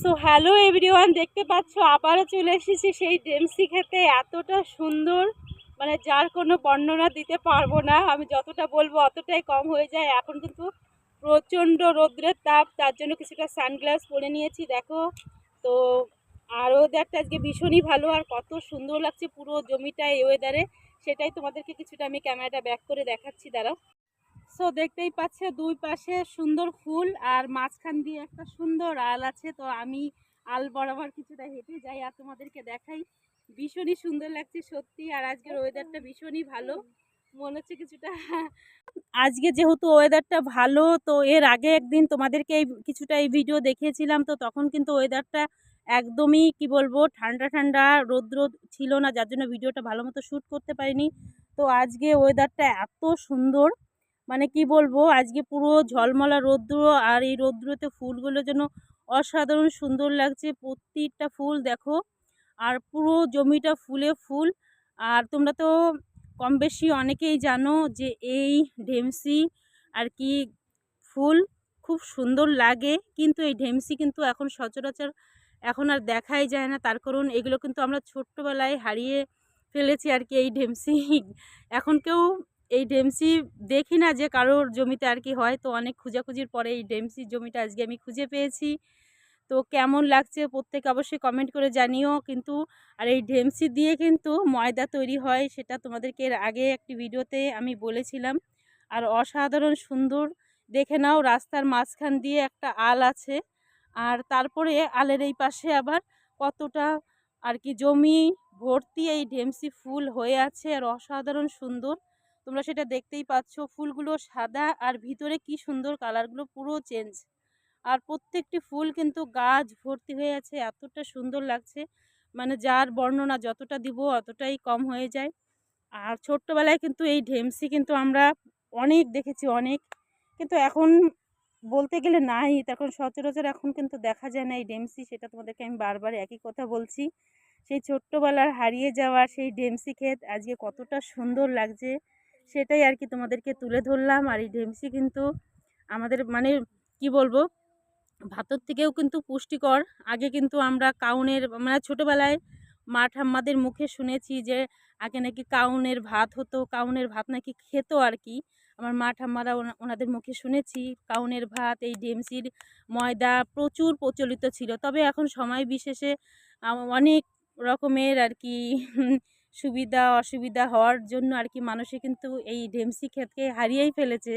So hello everyone দেখতে পাচ্ছ, আবারও চলে এসেছি সেই ডেমসি খেতে। এতটা সুন্দর মানে যার কোনো বর্ণনা দিতে পারব না। আমি যতটা বলব অতটাই কম হয়ে যায়। এখন কিন্তু প্রচণ্ড রৌদ্রের তাপ, তার জন্য কিছুটা সানগ্লাস পরে নিয়েছি, দেখো। তো আর ওয়েদারটা আজকে ভীষণই ভালো, আর কত সুন্দর লাগছে পুরো জমিটা এই ওয়েদারে সেটাই তোমাদেরকে কিছুটা আমি ক্যামেরাটা ব্যাক করে দেখাচ্ছি, দাঁড়াও। সো দেখতেই পাচ্ছে দুই পাশে সুন্দর ফুল আর মাঝখান দিয়ে একটা সুন্দর আল আছে। তো আমি আল বরাবর কিছুটা হেঁটে যাই আর তোমাদেরকে দেখাই। ভীষণই সুন্দর লাগছে সত্যি আর আজকের ওয়েদারটা ভীষণই ভালো। মনে হচ্ছে কিছুটা আজকে যেহেতু ওয়েদারটা ভালো, তো এর আগে একদিন তোমাদেরকে এই কিছুটা এই ভিডিও দেখিয়েছিলাম, তো তখন কিন্তু ওয়েদারটা একদমই, কি বলব, ঠান্ডা ঠান্ডা রৌদ্র ছিল না, যার জন্য ভিডিওটা ভালো মতো শ্যুট করতে পারিনি। তো আজকে ওয়েদারটা এত সুন্দর। মানে কি বলব, আজকে পুরো ঝলমলা রৌদ্র আর এই রৌদ্রতে ফুলগুলো যেন অসাধারণ সুন্দর লাগছে। প্রত্যেকটা ফুল দেখো, আর পুরো জমিটা ফুলে ফুল। আর তোমরা তো কম বেশি অনেকেই জানো যে এই ঢেমসি আর কি ফুল খুব সুন্দর লাগে, কিন্তু এই ঢেমসি কিন্তু এখন সচরাচর এখন আর দেখাই যায় না। তার কারণ এগুলো কিন্তু আমরা ছোট্টবেলায় হারিয়ে ফেলেছি আর কি এই ঢেমসি। এখন কেউ এই ডেমসি দেখি না যে কারোর জমিতে আর কি হয়। তো অনেক খোঁজাখুঁজির পরে এই ডেমসি জমিটা আজকে আমি খুঁজে পেয়েছি। তো কেমন লাগছে প্রত্যেকে অবশ্যই কমেন্ট করে জানিও। কিন্তু আর এই ডেমসি দিয়ে কিন্তু ময়দা তৈরি হয়, সেটা তোমাদেরকে এর আগে একটি ভিডিওতে আমি বলেছিলাম। আর অসাধারণ সুন্দর। দেখে নাও, রাস্তার মাঝখান দিয়ে একটা আল আছে। আর তারপরে আলের এই পাশে আবার কতটা আর কি জমি ভর্তি এই ডেমসি ফুল হয়ে আছে। আর অসাধারণ সুন্দর। তোমরা সেটা দেখতেই পাচ্ছ। ফুলগুলো সাদা আর ভিতরে কি সুন্দর কালারগুলো পুরো চেঞ্জ। আর প্রত্যেকটি ফুল কিন্তু গাছ ভর্তি হয়ে আছে, এতটা সুন্দর লাগছে। মানে যার বর্ণনা যতটা দিব অতটাই কম হয়ে যায়। আর ছোট্টবেলায় কিন্তু এই ঢেমসি কিন্তু আমরা অনেক দেখেছি, অনেক। কিন্তু এখন বলতে গেলে নাই। তখন সচরাচর এখন কিন্তু দেখা যায় না এই ডেমসি সেটা তোমাদেরকে আমি বারবার একই কথা বলছি। সেই ছোট্টবেলার হারিয়ে যাওয়া সেই ডেমসি ক্ষেত আজকে কতটা সুন্দর লাগছে। সেটাই আর কি তোমাদেরকে তুলে ধরলাম। আর এই ঢেমসি কিন্তু আমাদের মানে কি বলব, ভাতর থেকেও কিন্তু পুষ্টিকর। আগে কিন্তু আমরা কাউনের মানে ছোটোবেলায় মা ঠাম্মাদের মুখে শুনেছি যে, আগে নাকি কাউনের ভাত হতো, কাউনের ভাত নাকি খেত আর কি আমার মা ঠাম্মারা ওনাদের মুখে শুনেছি, কাউনের ভাত, এই ডেমসির ময়দা প্রচুর প্রচলিত ছিল। তবে এখন সময় বিশেষে অনেক রকমের আর কি সুবিধা, অসুবিধা হওয়ার জন্য আর কি মানুষে কিন্তু এই ঢেমসি ক্ষেতকে হারিয়েই ফেলেছে।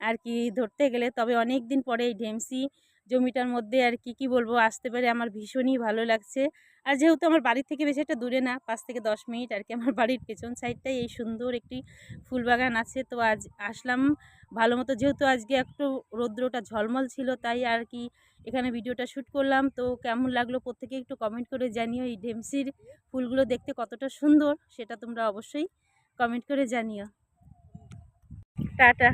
আর কি ধরতে গেলে তবে অনেক দিন পরে এই ঢেমসি জমিটার মধ্যে আর কি কি বলব, আসতে পারে আমার ভীষণই ভালো লাগছে। আর যেহেতু আমার বাড়ির থেকে বেশি একটা দূরে না, পাঁচ থেকে দশ মিনিট আর কি আমার বাড়ির পেছন সাইডটাই এই সুন্দর একটি ফুলবাগান আছে। তো আজ আসলাম ভালো মতো, যেহেতু আজকে একটু রৌদ্রটা ঝলমল ছিল, তাই আর কি এখানে ভিডিওটা শ্যুট করলাম। তো কেমন লাগল প্রত্যেকে একটু কমেন্ট করে জানিও। এই ঢেমসির ফুলগুলো দেখতে কতটা সুন্দর, সেটা তোমরা অবশ্যই কমেন্ট করে জানিও। টাটা।